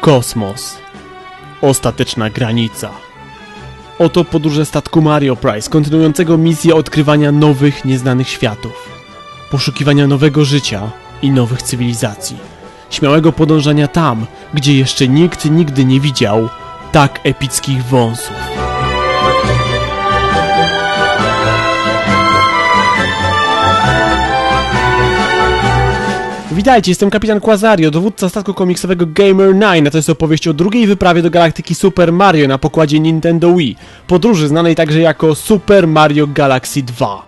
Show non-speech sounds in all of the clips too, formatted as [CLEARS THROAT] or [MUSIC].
Kosmos. Ostateczna granica. Oto podróże statku Mario Price, kontynuującego misję odkrywania nowych, nieznanych światów. Poszukiwania nowego życia i nowych cywilizacji. Śmiałego podążania tam, gdzie jeszcze nikt nigdy nie widział tak epickich wąsów. Witajcie, jestem kapitan Quasario, dowódca statku komiksowego Gamer 9, a to jest opowieść o drugiej wyprawie do galaktyki Super Mario na pokładzie Nintendo Wii, podróży znanej także jako Super Mario Galaxy 2.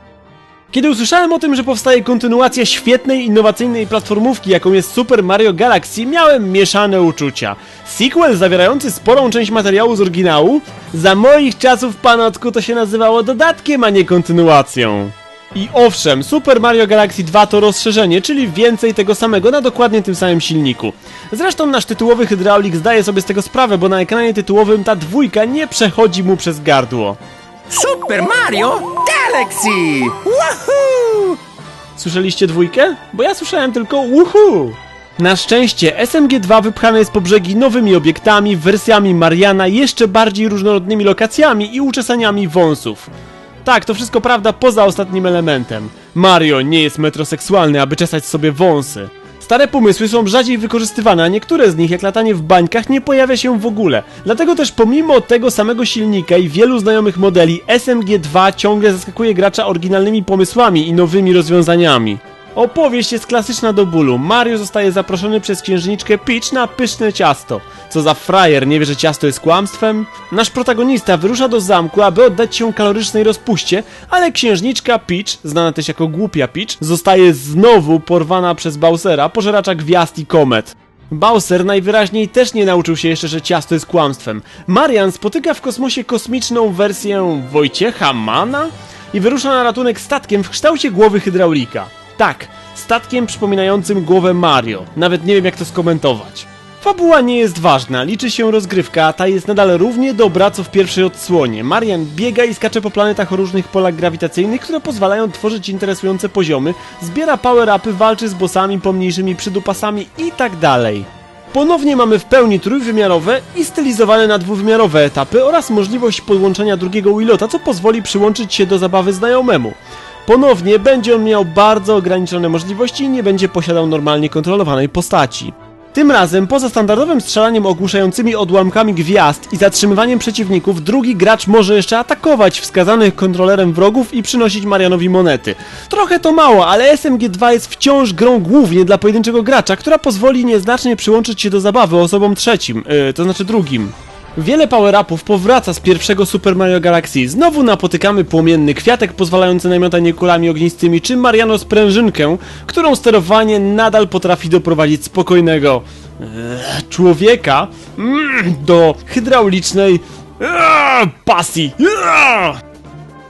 Kiedy usłyszałem o tym, że powstaje kontynuacja świetnej, innowacyjnej platformówki, jaką jest Super Mario Galaxy, miałem mieszane uczucia. Sequel zawierający sporą część materiału z oryginału? Za moich czasów, panotku, to się nazywało dodatkiem, a nie kontynuacją. I owszem, Super Mario Galaxy 2 to rozszerzenie, czyli więcej tego samego na dokładnie tym samym silniku. Zresztą nasz tytułowy hydraulik zdaje sobie z tego sprawę, bo na ekranie tytułowym ta dwójka nie przechodzi mu przez gardło. Super Mario Galaxy! Wahoo! Słyszeliście dwójkę? Bo ja słyszałem tylko uhu! Na szczęście SMG2 wypchane jest po brzegi nowymi obiektami, wersjami Mariana, jeszcze bardziej różnorodnymi lokacjami i uczesaniami wąsów. Tak, to wszystko prawda poza ostatnim elementem. Mario nie jest metroseksualny, aby czesać sobie wąsy. Stare pomysły są rzadziej wykorzystywane, a niektóre z nich, jak latanie w bańkach, nie pojawia się w ogóle. Dlatego też pomimo tego samego silnika i wielu znajomych modeli, SMG2 ciągle zaskakuje gracza oryginalnymi pomysłami i nowymi rozwiązaniami. Opowieść jest klasyczna do bólu. Mario zostaje zaproszony przez księżniczkę Peach na pyszne ciasto. Co za frajer, nie wie, że ciasto jest kłamstwem? Nasz protagonista wyrusza do zamku, aby oddać się kalorycznej rozpuście, ale księżniczka Peach, znana też jako głupia Peach, zostaje znowu porwana przez Bowsera, pożeracza gwiazd i komet. Bowser najwyraźniej też nie nauczył się jeszcze, że ciasto jest kłamstwem. Marian spotyka w kosmosie kosmiczną wersję Wojciecha Mana i wyrusza na ratunek statkiem w kształcie głowy hydraulika. Tak, statkiem przypominającym głowę Mario. Nawet nie wiem jak to skomentować. Fabuła nie jest ważna, liczy się rozgrywka, a ta jest nadal równie dobra co w pierwszej odsłonie. Marian biega i skacze po planetach o różnych polach grawitacyjnych, które pozwalają tworzyć interesujące poziomy, zbiera power-upy, walczy z bossami, pomniejszymi przydupasami tak dalej. Ponownie mamy w pełni trójwymiarowe i stylizowane na dwuwymiarowe etapy oraz możliwość podłączenia drugiego Willota, co pozwoli przyłączyć się do zabawy znajomemu. Ponownie będzie on miał bardzo ograniczone możliwości i nie będzie posiadał normalnie kontrolowanej postaci. Tym razem, poza standardowym strzelaniem ogłuszającymi odłamkami gwiazd i zatrzymywaniem przeciwników, drugi gracz może jeszcze atakować wskazanych kontrolerem wrogów i przynosić Marianowi monety. Trochę to mało, ale SMG2 jest wciąż grą głównie dla pojedynczego gracza, która pozwoli nieznacznie przyłączyć się do zabawy osobom trzecim, yy, to znaczy drugim. Wiele power-upów powraca z pierwszego Super Mario Galaxy. Znowu napotykamy płomienny kwiatek pozwalający na miotanie kulami ognistymi, czy Mariano sprężynkę, którą sterowanie nadal potrafi doprowadzić spokojnego e, człowieka mm, do hydraulicznej e, pasji. E.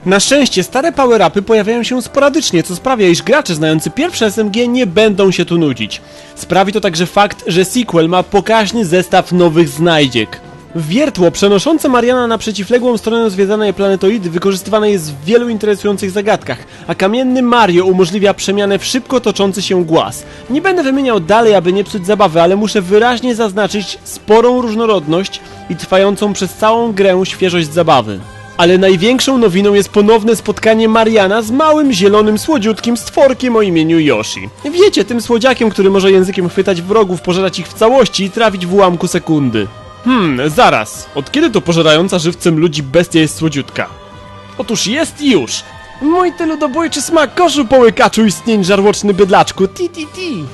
Na szczęście stare power-upy pojawiają się sporadycznie, co sprawia, iż gracze znający pierwsze SMG nie będą się tu nudzić. Sprawi to także fakt, że sequel ma pokaźny zestaw nowych znajdziek. Wiertło przenoszące Mariana na przeciwległą stronę zwiedzanej planetoidy wykorzystywane jest w wielu interesujących zagadkach, a kamienny Mario umożliwia przemianę w szybko toczący się głaz. Nie będę wymieniał dalej, aby nie psuć zabawy, ale muszę wyraźnie zaznaczyć sporą różnorodność i trwającą przez całą grę świeżość zabawy. Ale największą nowiną jest ponowne spotkanie Mariana z małym, zielonym, słodziutkim stworkiem o imieniu Yoshi. Wiecie, tym słodziakiem, który może językiem chwytać wrogów, pożerać ich w całości i trafić w ułamku sekundy. Hmm, zaraz. Od kiedy to pożerająca żywcem ludzi bestia jest słodziutka? Otóż jest już! Mój ty ludobójczy smak koszu połykaczu istnień żarłoczny bydlaczku, ti ti ti!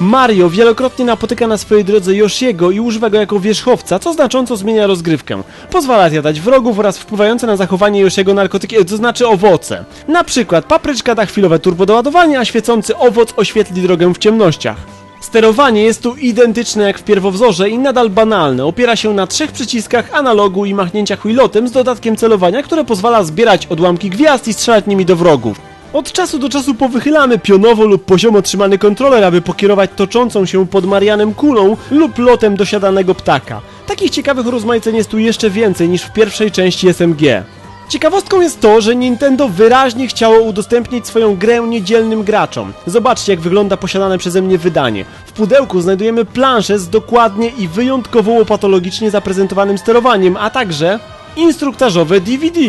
Mario wielokrotnie napotyka na swojej drodze Yoshiego i używa go jako wierzchowca, co znacząco zmienia rozgrywkę. Pozwala zjadać wrogów oraz wpływające na zachowanie Yoshiego narkotyki, to znaczy owoce. Na przykład papryczka da chwilowe turbodoładowanie, a świecący owoc oświetli drogę w ciemnościach. Sterowanie jest tu identyczne jak w pierwowzorze i nadal banalne. Opiera się na trzech przyciskach, analogu i machnięciach Wilotem z dodatkiem celowania, które pozwala zbierać odłamki gwiazd i strzelać nimi do wrogów. Od czasu do czasu powychylamy pionowo lub poziomo trzymany kontroler, aby pokierować toczącą się pod Marianem kulą lub lotem dosiadanego ptaka. Takich ciekawych rozmaiceń jest tu jeszcze więcej niż w pierwszej części SMG. Ciekawostką jest to, że Nintendo wyraźnie chciało udostępnić swoją grę niedzielnym graczom. Zobaczcie jak wygląda posiadane przeze mnie wydanie. W pudełku znajdujemy planszę z dokładnie i wyjątkowo łopatologicznie zaprezentowanym sterowaniem, a także instruktażowe DVD.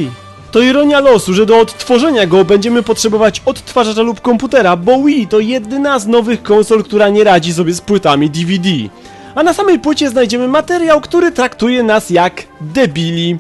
To ironia losu, że do odtworzenia go będziemy potrzebować odtwarzacza lub komputera, bo Wii to jedyna z nowych konsol, która nie radzi sobie z płytami DVD. A na samej płycie znajdziemy materiał, który traktuje nas jak debili.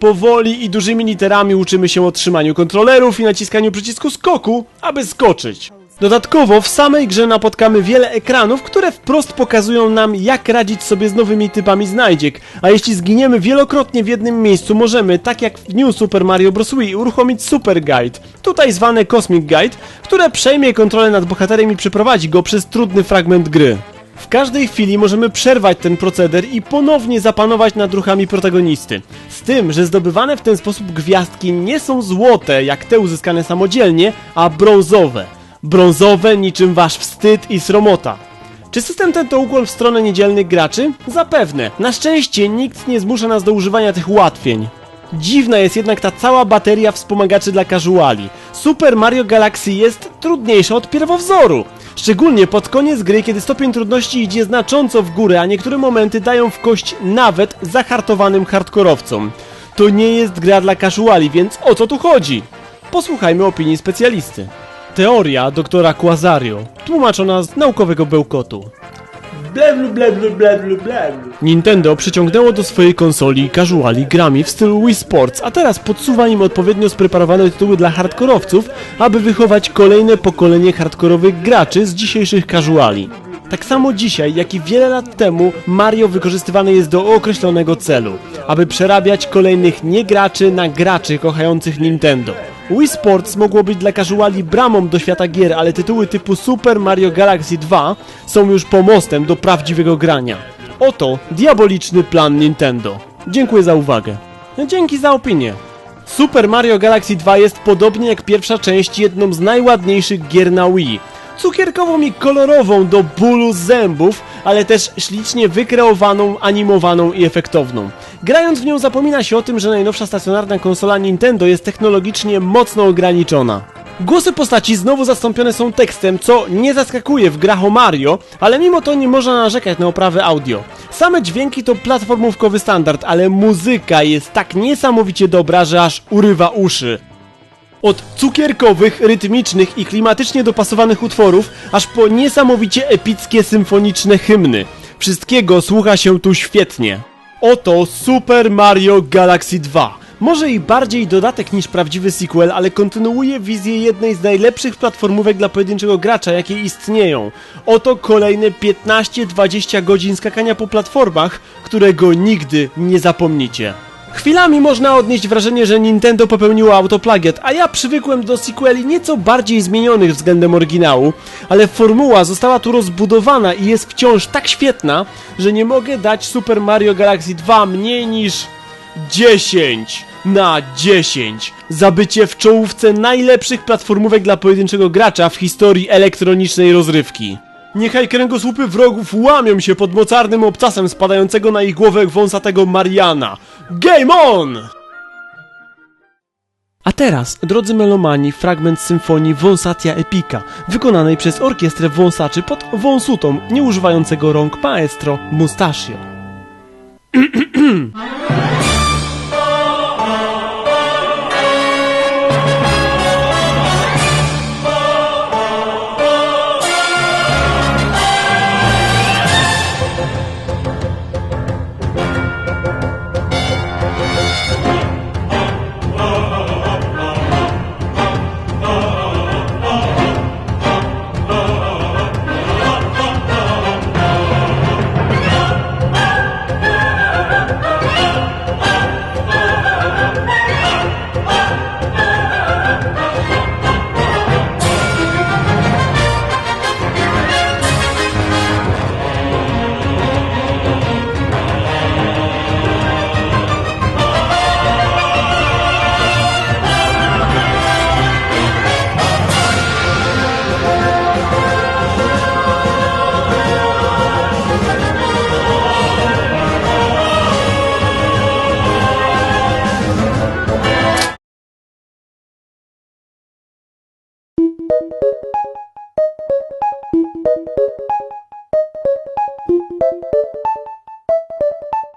Powoli i dużymi literami uczymy się o trzymaniu kontrolerów i naciskaniu przycisku skoku, aby skoczyć. Dodatkowo w samej grze napotkamy wiele ekranów, które wprost pokazują nam jak radzić sobie z nowymi typami znajdziek, a jeśli zginiemy wielokrotnie w jednym miejscu możemy, tak jak w New Super Mario Bros. Wii, uruchomić Super Guide, tutaj zwane Cosmic Guide, które przejmie kontrolę nad bohaterem i przeprowadzi go przez trudny fragment gry. W każdej chwili możemy przerwać ten proceder i ponownie zapanować nad ruchami protagonisty. Z tym, że zdobywane w ten sposób gwiazdki nie są złote, jak te uzyskane samodzielnie, a brązowe. Brązowe niczym wasz wstyd i sromota. Czy system ten to ukłon w stronę niedzielnych graczy? Zapewne. Na szczęście nikt nie zmusza nas do używania tych ułatwień. Dziwna jest jednak ta cała bateria wspomagaczy dla casuali. Super Mario Galaxy jest trudniejsza od pierwowzoru. Szczególnie pod koniec gry, kiedy stopień trudności idzie znacząco w górę, a niektóre momenty dają w kość nawet zahartowanym hardkorowcom. To nie jest gra dla casuali, więc o co tu chodzi? Posłuchajmy opinii specjalisty. Teoria doktora Quasario, tłumaczona z naukowego bełkotu. Nintendo przyciągnęło do swojej konsoli casuali grami w stylu Wii Sports, a teraz podsuwa im odpowiednio spreparowane tytuły dla hardkorowców, aby wychować kolejne pokolenie hardkorowych graczy z dzisiejszych casuali. Tak samo dzisiaj, jak i wiele lat temu, Mario wykorzystywany jest do określonego celu, aby przerabiać kolejnych niegraczy na graczy kochających Nintendo. Wii Sports mogło być dla casuali bramą do świata gier, ale tytuły typu Super Mario Galaxy 2 są już pomostem do prawdziwego grania. Oto diaboliczny plan Nintendo. Dziękuję za uwagę. No, Dzięki za opinię. Super Mario Galaxy 2 jest podobnie jak pierwsza część jedną z najładniejszych gier na Wii. Cukierkową i kolorową do bólu zębów, ale też ślicznie wykreowaną, animowaną i efektowną. Grając w nią zapomina się o tym, że najnowsza stacjonarna konsola Nintendo jest technologicznie mocno ograniczona. Głosy postaci znowu zastąpione są tekstem, co nie zaskakuje w grach o Mario, ale mimo to nie można narzekać na oprawę audio. Same dźwięki to platformówkowy standard, ale muzyka jest tak niesamowicie dobra, że aż urywa uszy. Od cukierkowych, rytmicznych i klimatycznie dopasowanych utworów, aż po niesamowicie epickie symfoniczne hymny. Wszystkiego słucha się tu świetnie. Oto Super Mario Galaxy 2. Może i bardziej dodatek niż prawdziwy sequel, ale kontynuuje wizję jednej z najlepszych platformówek dla pojedynczego gracza, jakie istnieją. Oto kolejne 15-20 godzin skakania po platformach, którego nigdy nie zapomnicie. Chwilami można odnieść wrażenie, że Nintendo popełniło autoplagiat, a ja przywykłem do sequeli nieco bardziej zmienionych względem oryginału, ale formuła została tu rozbudowana i jest wciąż tak świetna, że nie mogę dać Super Mario Galaxy 2 mniej niż 10 na 10 za bycie w czołówce najlepszych platformówek dla pojedynczego gracza w historii elektronicznej rozrywki. Niechaj kręgosłupy wrogów łamią się pod mocarnym obcasem spadającego na ich głowę wąsatego Mariana. Game on! A teraz, drodzy melomani, fragment symfonii Wąsatia Epika, wykonanej przez orkiestrę wąsaczy pod wąsutą, nie używającego rąk maestro Mustachio. [CLEARS THROAT]